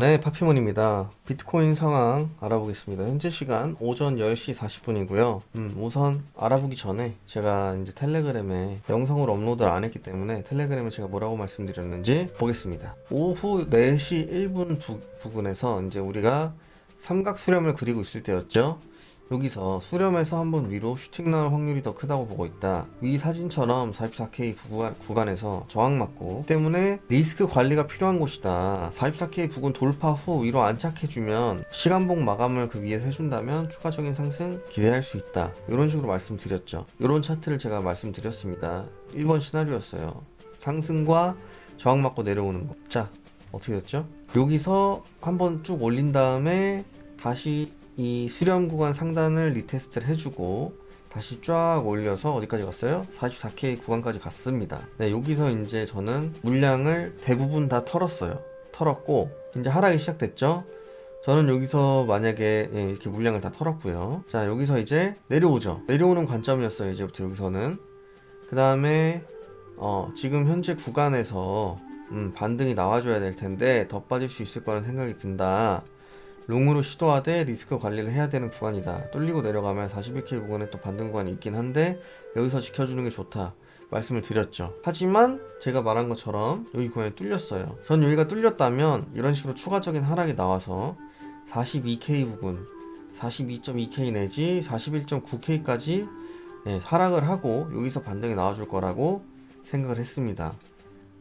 네, 파피몬입니다. 비트코인 상황 알아보겠습니다. 현재 시간 오전 10시 40분이고요. 음, 우선 알아보기 전에 제가 이제 텔레그램에 영상으로 업로드를 안 했기 때문에 텔레그램에 제가 뭐라고 말씀드렸는지 보겠습니다. 오후 4시 1분 부, 부근에서 이제 우리가 삼각 수렴을 그리고 있을 때였죠. 여기서 수렴에서 한번 위로 슈팅 나올 확률이 더 크다고 보고 있다. 위 사진처럼 44K 구간, 구간 에서 저항 맞고 때문에 리스크 관리가 필요한 곳이다. 44K 부근 돌파 후 위로 안착해주면 시간봉 마감을 그 위에서 해준다면 추가적인 상승 기대할 수 있다. 이런 식으로 말씀드렸죠. 이런 차트를 제가 말씀드렸습니다. 1번 시나리오였어요. 상승과 저항 맞고 내려오는 거. 자, 어떻게 됐죠? 여기서 한번 쭉 올린 다음에 다시 이 수렴 구간 상단을 리테스트를 해주고 다시 쫙 올려서 어디까지 갔어요? 44K 구간까지 갔습니다. 네, 여기서 이제 저는 물량을 대부분 다 털었어요. 털었고 이제 하락이 시작됐죠. 저는 여기서 만약에 예, 이렇게 물량을 다 털었고요. 자, 여기서 이제 내려오죠. 내려오는 관점이었어요. 이제부터 여기서는. 그 다음에 어, 지금 현재 구간에서 음, 반등이 나와줘야 될 텐데 더 빠질 수 있을 거라는 생각이 든다. 롱으로 시도하되 리스크 관리를 해야 되는 구간이다. 뚫리고 내려가면 41K 부근에 또 반등 구간이 있긴 한데 여기서 지켜주는 게 좋다. 말씀을 드렸죠. 하지만 제가 말한 것처럼 여기 구간이 뚫렸어요. 전 여기가 뚫렸다면 이런 식으로 추가적인 하락이 나와서 42K 부근, 42.2K 내지 41.9K까지 네, 하락을 하고 여기서 반등이 나와줄 거라고 생각을 했습니다.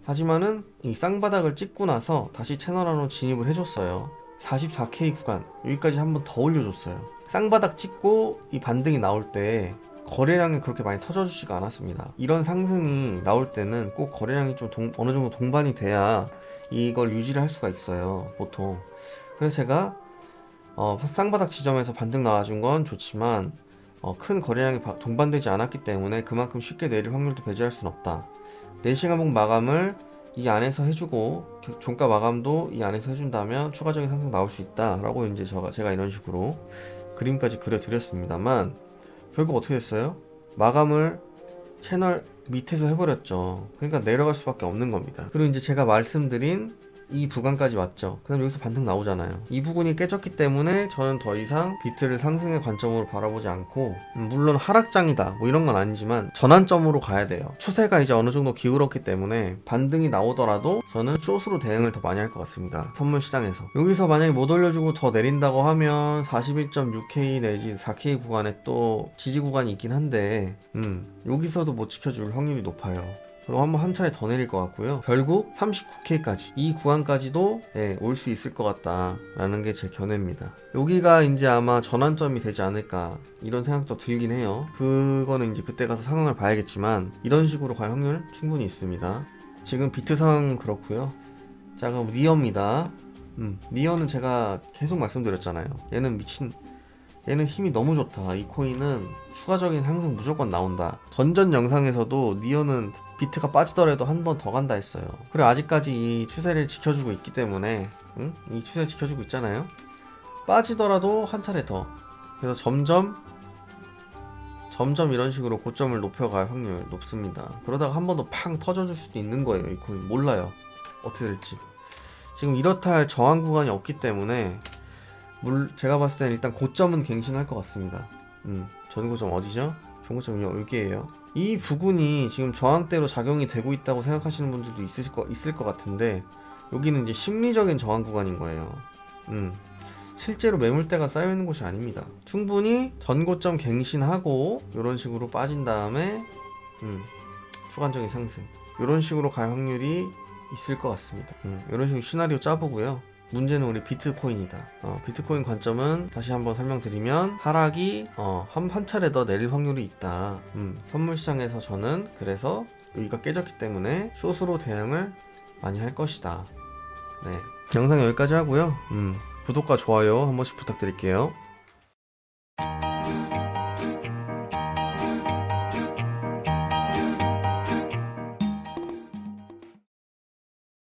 하지만은 이 쌍바닥을 찍고 나서 다시 채널 안으로 진입을 해줬어요. 44K 구간 여기까지 한번 더 올려줬어요. 쌍바닥 찍고 이 반등이 나올 때 거래량이 그렇게 많이 터져주지가 않았습니다. 이런 상승이 나올 때는 꼭 거래량이 좀 동- 어느 정도 동반이 돼야 이걸 유지를 할 수가 있어요. 보통. 그래서 제가 어, 쌍바닥 지점에서 반등 나와준 건 좋지만 어, 큰 거래량이 바- 동반되지 않았기 때문에 그만큼 쉽게 내릴 확률도 배제할 수는 없다. 4시간 봉 마감을 이 안에서 해주고 겨- 종가 마감도 이 안에서 해준다면 추가적인 상승 나올 수 있다라고 이제 제가, 제가 이런 식으로 그림까지 그려드렸습니다만 결국 어떻게 됐어요? 마감을 채널 밑에서 해버렸죠. 그러니까 내려갈 수밖에 없는 겁니다. 그리고 이제 제가 말씀드린 이 부간까지 왔죠. 그다음 여기서 반등 나오잖아요. 이 부분이 깨졌기 때문에 저는 더 이상 비트를 상승의 관점으로 바라보지 않고 음, 물론 하락장이다 뭐 이런 건 아니지만 전환점으로 가야 돼요. 추세가 이제 어느 정도 기울었기 때문에 반등이 나오더라도 저는 숏으로 대응을 더 많이 할 것 같습니다. 선물 시장에서 여기서 만약에 못 올려주고 더 내린다고 하면 41.6K 내지 4K 구간에 또 지지 구간이 있긴 한데 음 여기서도 못 지켜줄 확률이 높아요. 그리고 한번 한 차례 더 내릴 것 같고요. 결국 39K까지 이 구간까지도 예, 올수 있을 것 같다라는 게 제 견해입니다. 여기가 이제 아마 전환점이 되지 않을까 이런 생각도 들긴 해요. 그거는 이제 그때 가서 상황을 봐야겠지만 이런 식으로 갈 확률 충분히 있습니다. 지금 비트 상황 그렇고요. 자 그럼 니어입니다. 음, 니어는 제가 계속 말씀드렸잖아요. 얘는 미친 얘는 힘이 너무 좋다. 이 코인은 추가적인 상승 무조건 나온다. 전전 영상에서도 니어는 비트가 빠지더라도 한 번 더 간다 했어요. 그래 아직까지 이 추세를 지켜주고 있기 때문에 응? 이 추세 지켜주고 있잖아요. 빠지더라도 한 차례 더. 그래서 점점 점점 이런 식으로 고점을 높여갈 확률 높습니다. 그러다가 한 번 더 팡 터져줄 수도 있는 거예요. 이 코인 몰라요. 어떻게 될지. 지금 이렇다 할 저항 구간이 없기 때문에 물 제가 봤을 때는 일단 고점은 갱신할 것 같습니다. 음, 전고점 어디죠? 전고점이 여기에요. 이 부분이 지금 저항대로 작용이 되고 있다고 생각하시는 분들도 있을 거 있을 것 같은데 여기는 이제 심리적인 저항 구간인 거예요. 음. 실제로 매물대가 쌓여 있는 곳이 아닙니다. 충분히 전고점 갱신하고 이런 식으로 빠진 다음에 음, 추간적인 상승. 이런 식으로 갈 확률이 있을 것 같습니다. 음, 이런 식으로 시나리오 짜보고요. 문제는 우리 비트코인이다. 어, 비트코인 관점은 다시 한번 설명드리면 하락이 어, 한, 한 차례 더 내릴 확률이 있다. 음, 선물 시장에서 저는 그래서 여기가 깨졌기 때문에 숏으로 대응을 많이 할 것이다. 네. 영상 여기까지 하고요. 음, 구독과 좋아요 한 번씩 부탁드릴게요.